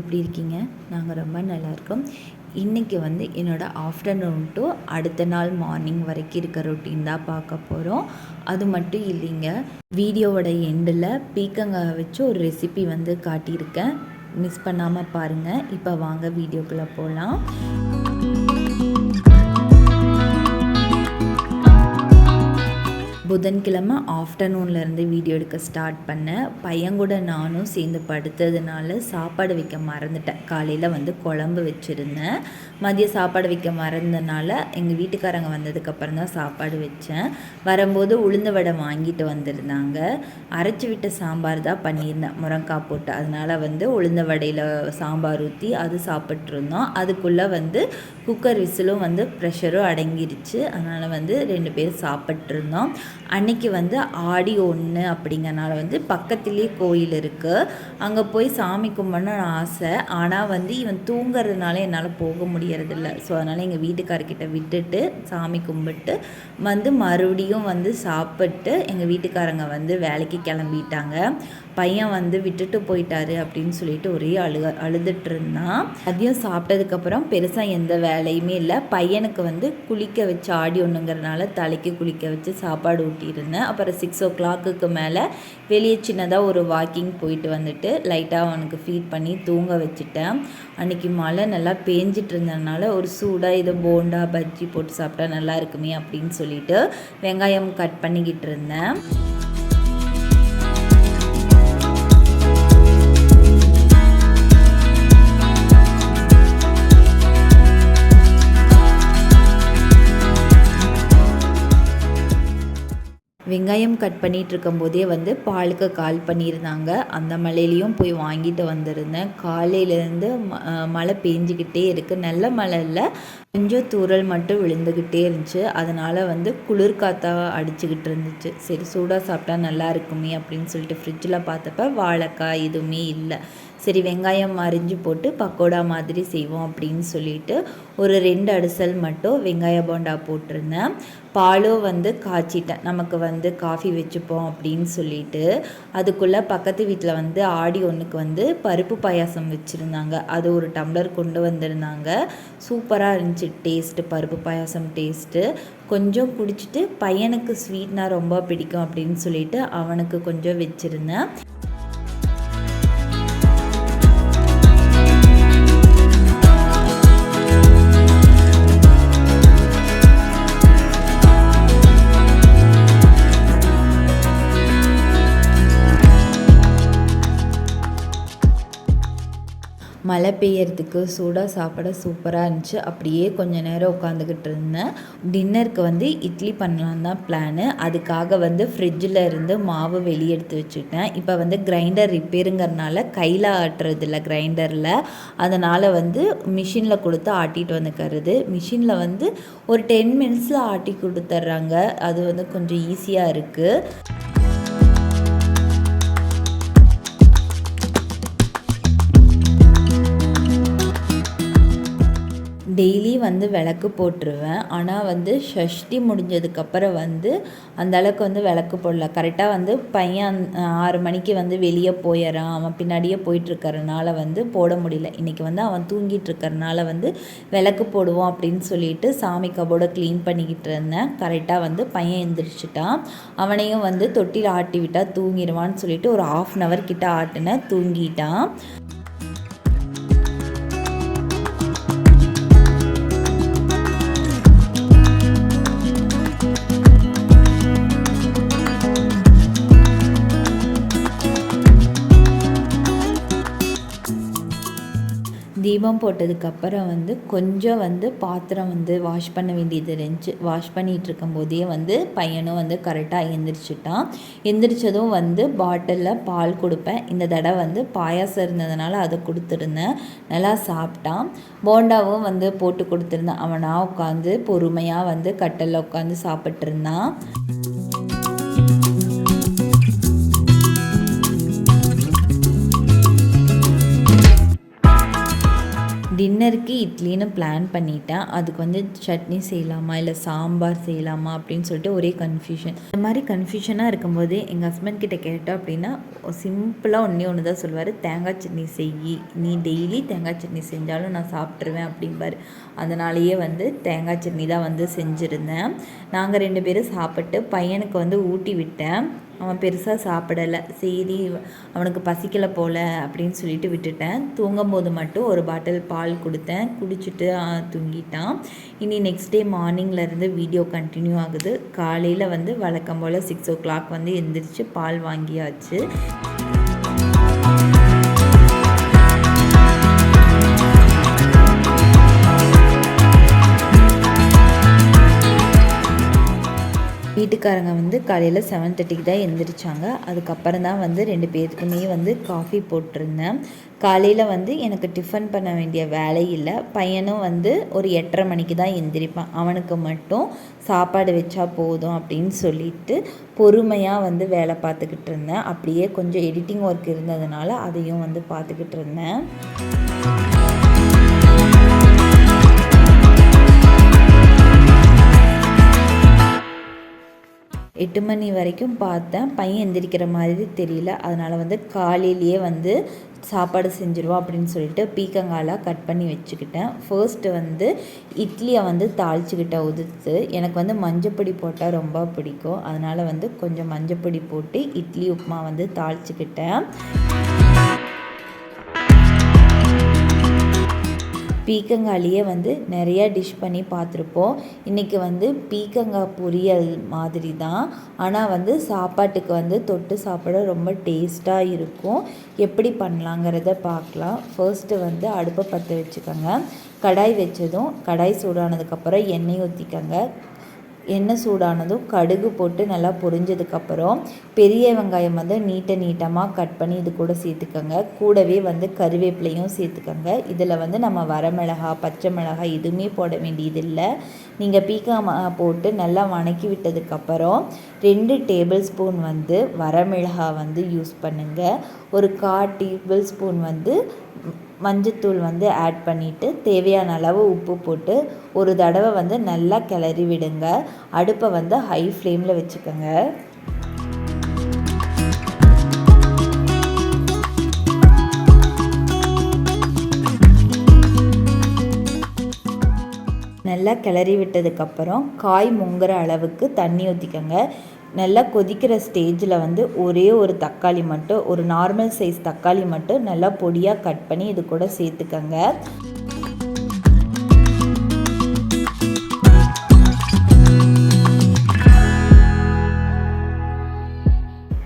எப்படி இருக்கீங்க? நாங்கள் ரொம்ப நல்லா இருக்கோம் இன்றைக்கி வந்து என்னோடய ஆஃப்டர்நூன் டு அடுத்த நாள் மார்னிங் வரைக்கும் இருக்க ரொட்டீன் தான் பார்க்க போகிறோம் அது மட்டும் இல்லைங்க வீடியோவோட எண்டில் பீக்கங்காய் வச்சு ஒரு ரெசிபி வந்து காட்டியிருக்கேன். மிஸ் பண்ணாமல் பாருங்கள் இப்போ வாங்க வீடியோக்குள்ளே போகலாம் புதன்கிழமை ஆஃப்டர்நூன்லேருந்து வீடியோ எடுக்க ஸ்டார்ட் பண்ணேன் பையன் கூட நானும் சேர்ந்து படுத்ததுனால சாப்பாடு வைக்க மறந்துட்டேன். காலையில் வந்து குழம்பு வச்சுருந்தேன். மதியம் சாப்பாடு வைக்க மறந்தனால எங்கள் வீட்டுக்காரங்க வந்ததுக்கப்புறம் தான் சாப்பாடு வச்சேன். வரும்போது உளுந்த வடை வாங்கிட்டு வந்திருந்தாங்க. அரைச்சி விட்ட சாம்பார் தான் பண்ணியிருந்தேன். முரங்காய் போட்டு. அதனால் வந்து உளுந்த வடையில் சாம்பார் ஊற்றி அது சாப்பிட்ருந்தோம் அதுக்குள்ளே வந்து குக்கர் விசிலும் வந்து ப்ரெஷரும் அடங்கிருச்சு. அதனால் வந்து ரெண்டு பேரும் சாப்பிட்ருந்தோம் அன்னைக்கு வந்து ஆடி ஒன்று அப்படிங்கிறனால வந்து பக்கத்துலேயே கோயில் இருக்குது அங்கே போய் சாமி கும்பிடணும்னு ஆசை. ஆனால் வந்து இவன் தூங்குறதுனால என்னால் போக முடியும் முடியறதில்ல ஸோ அதனால் எங்கள் வீட்டுக்காரர்கிட்ட விட்டுட்டு சாமி கும்பிட்டு வந்து மறுபடியும் வந்து சாப்பிட்டு எங்கள் வீட்டுக்காரங்க வந்து வேலைக்கு கிளம்பிட்டாங்க. பையன் வந்து விட்டுட்டு போயிட்டாரு அப்படின்னு சொல்லிட்டு ஒரே அழுக அழுதுட்டு இருந்தான் அதையும் சாப்பிட்டதுக்கப்புறம் பெருசாக எந்த வேலையுமே இல்லை. பையனுக்கு வந்து குளிக்க வச்சு ஆடி ஒன்றுங்கிறனால தலைக்கு குளிக்க வச்சு சாப்பாடு ஊட்டியிருந்தேன். அப்புறம் சிக்ஸ் ஓ கிளாக்குக்கு மேலே வெளியே சின்னதாக ஒரு வாக்கிங் போயிட்டு வந்துட்டு லைட்டாக அவனுக்கு ஃபீட் பண்ணி தூங்க வச்சுட்டேன். அன்றைக்கி மழை நல்லா பேஞ்சிட்டு இருந்தேன் அதனால் ஒரு சூடாக இதை போண்டா பஜ்ஜி போட்டு சாப்பிட்டா நல்லா இருக்குமே அப்படின்னு சொல்லிட்டு வெங்காயம் கட் பண்ணிக்கிட்டு இருந்தேன். வெங்காயம் கட் பண்ணிகிட்டு இருக்கும்போதே வந்து பாலுக்கு கால் பண்ணியிருந்தாங்க. அந்த மழையிலையும் போய் வாங்கிட்டு வந்திருந்தேன். காலையிலேருந்து ம மழை பெஞ்சிக்கிட்டே இருக்குது நல்ல மழை இல்லை. கொஞ்சம் தூரல் மட்டும் விழுந்துக்கிட்டே இருந்துச்சு. அதனால் வந்து குளிர் காற்றா அடிச்சுக்கிட்டு இருந்துச்சு. சரி சூடாக சாப்பிட்டா நல்லா இருக்குமே அப்படின்னு சொல்லிட்டு ஃப்ரிட்ஜில் பார்த்தப்ப வாழைக்காய் எதுவுமே இல்லை. சரி வெங்காயம் அரிஞ்சு போட்டு பக்கோடா மாதிரி செய்வோம் அப்படின்னு சொல்லிட்டு ஒரு ரெண்டு அடிசல் மட்டும் வெங்காய போண்டா போட்டிருந்தேன். பாலும் வந்து காய்ச்சிட்டேன். நமக்கு வந்து காஃபி வச்சுப்போம் அப்படின்னு சொல்லிட்டு அதுக்குள்ளே பக்கத்து வீட்டில் வந்து ஆடி ஒன்றுக்கு வந்து பருப்பு பாயாசம் வச்சுருந்தாங்க. அது ஒரு டம்ளர் கொண்டு வந்திருந்தாங்க. சூப்பராக இருந்துச்சு. டேஸ்ட்டு பருப்பு பாயாசம் டேஸ்ட்டு கொஞ்சம் குடிச்சிட்டு பையனுக்கு ஸ்வீட்னால் ரொம்ப பிடிக்கும் அப்படின்னு சொல்லிட்டு அவனுக்கு கொஞ்சம் வச்சுருந்தேன். மழை பெய்யறதுக்கு சூடாக சாப்பிட சூப்பராக இருந்துச்சு. அப்படியே கொஞ்ச நேரம் உட்காந்துக்கிட்டு இருந்தேன். டின்னருக்கு வந்து இட்லி பண்ணலான் தான் பிளானு அதுக்காக வந்து ஃப்ரிட்ஜில் இருந்து மாவு வெளியே எடுத்து வச்சுட்டேன் இப்போ வந்து கிரைண்டர் ரிப்பேருங்கிறனால கையில் ஆட்டுறது இல்லை கிரைண்டரில் அதனால் வந்து மிஷினில் கொடுத்து ஆட்டிட்டு வந்துக்கிறது. மிஷினில் வந்து ஒரு டென் மினிட்ஸில் ஆட்டி கொடுத்துட்றாங்க. அது வந்து கொஞ்சம் ஈஸியாக இருக்குது டெய்லி வந்து விளக்கு போட்டுருவேன். ஆனால் வந்து ஷஷ்டி முடிஞ்சதுக்கப்புறம் வந்து அந்த அளவுக்கு வந்து விளக்கு போடல. கரெக்டாக வந்து பையன் ஆறு மணிக்கு வந்து வெளியே போயிடறான். அவன் பின்னாடியே போயிட்டுருக்கறனால வந்து போட முடியல. இன்றைக்கி வந்து அவன் தூங்கிட்டு இருக்கறனால வந்து விளக்கு போடுவோம் அப்படின்னு சொல்லிட்டு சாமி கபோர்டை க்ளீன் பண்ணிக்கிட்டு இருந்தேன். கரெக்டாக வந்து பையன் எந்திரிச்சிட்டான். அவனையும் வந்து தொட்டியில் ஆட்டி விட்டால் தூங்கிடுவான்னு சொல்லிட்டு ஒரு ஆஃப் அன் அவர் கிட்ட ஆட்டினேன். தூங்கிட்டான். தீபம் போட்டதுக்கப்புறம் வந்து கொஞ்சம் வந்து பாத்திரம் வந்து வாஷ் பண்ண வேண்டியது இருந்துச்சு. வாஷ் பண்ணிகிட்டு இருக்கும்போதே வந்து பையனும் வந்து கரெக்டாக எந்திரிச்சிட்டான். எந்திரிச்சதும் வந்து பாட்டிலில் பால் கொடுப்பேன். இந்த தடவை வந்து பாயாசம் இருந்ததுனால அதை கொடுத்துருந்தேன். நல்லா சாப்பிட்டான். போண்டாவும் வந்து போட்டு கொடுத்துருந்தேன். அவனாக உட்காந்து பொறுமையாக வந்து கட்டலில் உட்காந்து சாப்பிட்ருந்தான் டின்னருக்கு இட்லின்னு பிளான் பண்ணிட்டேன் அதுக்கு வந்து சட்னி செய்யலாமா இல்லை சாம்பார் செய்யலாமா அப்படின்னு சொல்லிட்டு ஒரே கன்ஃபியூஷன் இந்த மாதிரி கன்ஃபியூஷனாக இருக்கும்போது எங்கள் ஹஸ்பண்ட் கிட்டே கேட்டோம் அப்படின்னா சிம்பிளாக ஒன்றே ஒன்று தான் சொல்லுவார். தேங்காய் சட்னி செய் நீ டெய்லி தேங்காய் சட்னி செஞ்சாலும் நான் சாப்பிட்ருவேன் அப்படிம்பார். அதனாலேயே வந்து தேங்காய் சட்னி தான் வந்து செஞ்சுருந்தேன். நாங்கள் ரெண்டு பேரும் சாப்பிட்டு பையனுக்கு வந்து ஊட்டி விட்டேன். அவன் பெருசாக சாப்பிடலை. சரி அவனுக்கு பசிக்கலை போல் அப்படின்னு சொல்லிட்டு விட்டுட்டேன். தூங்கும்போது மட்டும் ஒரு பாட்டில் பால் கொடுத்தேன். குடிச்சிட்டு தூங்கிட்டான். இனி நெக்ஸ்ட் டே மார்னிங்லேருந்து வீடியோ கண்டினியூ ஆகுது. காலையில் வந்து வழக்கம் போல் சிக்ஸ் ஓ கிளாக் வந்து எந்திரிச்சு பால் வாங்கியாச்சு. வீட்டுக்காரங்க வந்து காலையில் செவன் தேர்ட்டிக்கு தான் எழுந்திரிச்சாங்க அதுக்கப்புறம் தான் வந்து ரெண்டு பேருக்குமே வந்து காஃபி போட்டிருந்தேன். காலையில் வந்து எனக்கு டிஃபன் பண்ண வேண்டிய வேலை இல்லை. பையனும் வந்து ஒரு எட்டரை மணிக்கு தான் எந்திரிப்பான். அவனுக்கு மட்டும் சாப்பாடு வச்சா போதும் அப்படின்னு சொல்லிட்டு பொறுமையாக வந்து வேலை பார்த்துக்கிட்டு இருந்தேன். அப்படியே கொஞ்சம் எடிட்டிங் ஒர்க் இருந்ததுனால அதையும் வந்து பார்த்துக்கிட்டு இருந்தேன். எட்டு மணி வரைக்கும் பார்த்தேன். பையன் எந்திரிக்கிற மாதிரி தெரியல. அதனால் வந்து காலையிலேயே வந்து சாப்பாடு செஞ்சுருவோம் அப்படின்னு சொல்லிட்டு பீக்கங்காலாக கட் பண்ணி வச்சுக்கிட்டேன். ஃபர்ஸ்ட்டு வந்து இட்லியை வந்து தாளிச்சுக்கிட்ட உதுத்து எனக்கு வந்து மஞ்சப்பொடி போட்டால் ரொம்ப பிடிக்கும். அதனால் வந்து கொஞ்சம் மஞ்சப்பொடி போட்டு இட்லி உப்புமா வந்து தாளிச்சுக்கிட்டேன். பீக்கங்காயிலேயே வந்து நிறையா டிஷ் பண்ணி பார்த்துருப்போம். இன்றைக்கி வந்து பீக்கங்காய் பொரியல் மாதிரி தான் ஆனால் வந்து சாப்பாட்டுக்கு வந்து தொட்டு சாப்பிட ரொம்ப டேஸ்ட்டாக இருக்கும். எப்படி பண்ணலாங்கிறத பார்க்கலாம். ஃபர்ஸ்ட்டு வந்து அடுப்பை பற்ற வச்சுக்கோங்க. கடாய் வச்சதும் கடாய் சூடானதுக்கப்புறம் எண்ணெய் ஊற்றிக்கோங்க எண்ணெய் சூடானதும் கடுகு போட்டு நல்லா பொரிஞ்சதுக்கப்புறம் பெரிய வெங்காயம் வந்து நீட்ட நீட்டமாக கட் பண்ணி இது கூட சேர்த்துக்கோங்க. கூடவே வந்து கருவேப்பிலையும் சேர்த்துக்கோங்க. இதில் வந்து நம்ம வரமிளகா பச்சை மிளகாய் எதுவுமே போட வேண்டியதில்லை. நீங்கள் பீக்கா போட்டு நல்லா வணக்கி விட்டதுக்கப்புறம் ரெண்டு டேபிள் ஸ்பூன் வந்து வரமிளகா வந்து யூஸ் பண்ணுங்கள் ஒரு கால் டேபிள் ஸ்பூன் வந்து மஞ்சத்தூள் வந்து ஆட் பண்ணிவிட்டு தேவையான அளவு உப்பு போட்டு ஒரு தடவை வந்து நல்லா கிளறி விடுங்க. அடுப்பை வந்து ஹை ஃப்ளேமில் வச்சுக்கோங்க. நல்லா கிளறி விட்டதுக்கப்புறம் காய் முங்குற அளவுக்கு தண்ணி ஊற்றிக்கோங்க நல்லா கொதிக்கிற ஸ்டேஜில் வந்து ஒரே ஒரு தக்காளி மட்டும் ஒரு நார்மல் சைஸ் தக்காளி மட்டும் நல்லா பொடியாக கட் பண்ணி இது கூட சேர்த்துக்கங்க.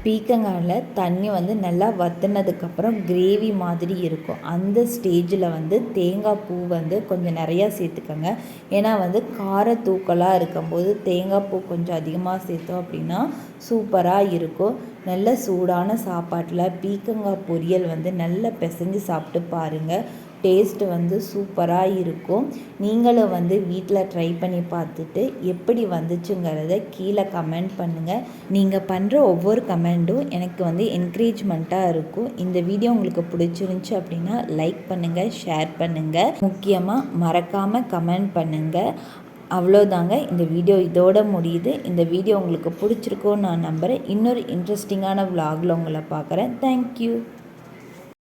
பீக்கங்காயில் தண்ணி வந்து நல்லா வத்தினதுக்கப்புறம் கிரேவி மாதிரி இருக்கும். அந்த ஸ்டேஜில் வந்து தேங்காய் பூ வந்து கொஞ்சம் நிறையா சேர்த்துக்கோங்க. ஏன்னா வந்து கார தூக்கலாக இருக்கும்போது தேங்காய் பூ கொஞ்சம் அதிகமாக சேர்த்தோம் அப்படின்னா சூப்பராக இருக்கும். நல்ல சூடான சாப்பாட்டில் பீக்கங்காய் பொரியல் வந்து நல்லா பிசைஞ்சு சாப்பிட்டு பாருங்கள் டேஸ்ட்டு வந்து சூப்பராக இருக்கும். நீங்களும் வந்து வீட்டில் ட்ரை பண்ணி பார்த்துட்டு எப்படி வந்துச்சுங்கிறத கீழே கமெண்ட் பண்ணுங்கள் நீங்கள் பண்ணுற ஒவ்வொரு கமெண்ட்டும் எனக்கு வந்து என்கரேஜ்மெண்ட்டாக இருக்கும். இந்த வீடியோ உங்களுக்கு பிடிச்சிருந்துச்சி அப்படின்னா லைக் பண்ணுங்கள் ஷேர் பண்ணுங்கள் முக்கியமாக மறக்காமல் கமெண்ட் பண்ணுங்கள் அவ்வளோதாங்க. இந்த வீடியோ இதோட முடியுது. இந்த வீடியோ உங்களுக்கு பிடிச்சிருக்கோன்னு நான் நம்புகிறேன் இன்னொரு இன்ட்ரெஸ்டிங்கான விலாகில் உங்களை பார்க்குறேன். தேங்க்யூ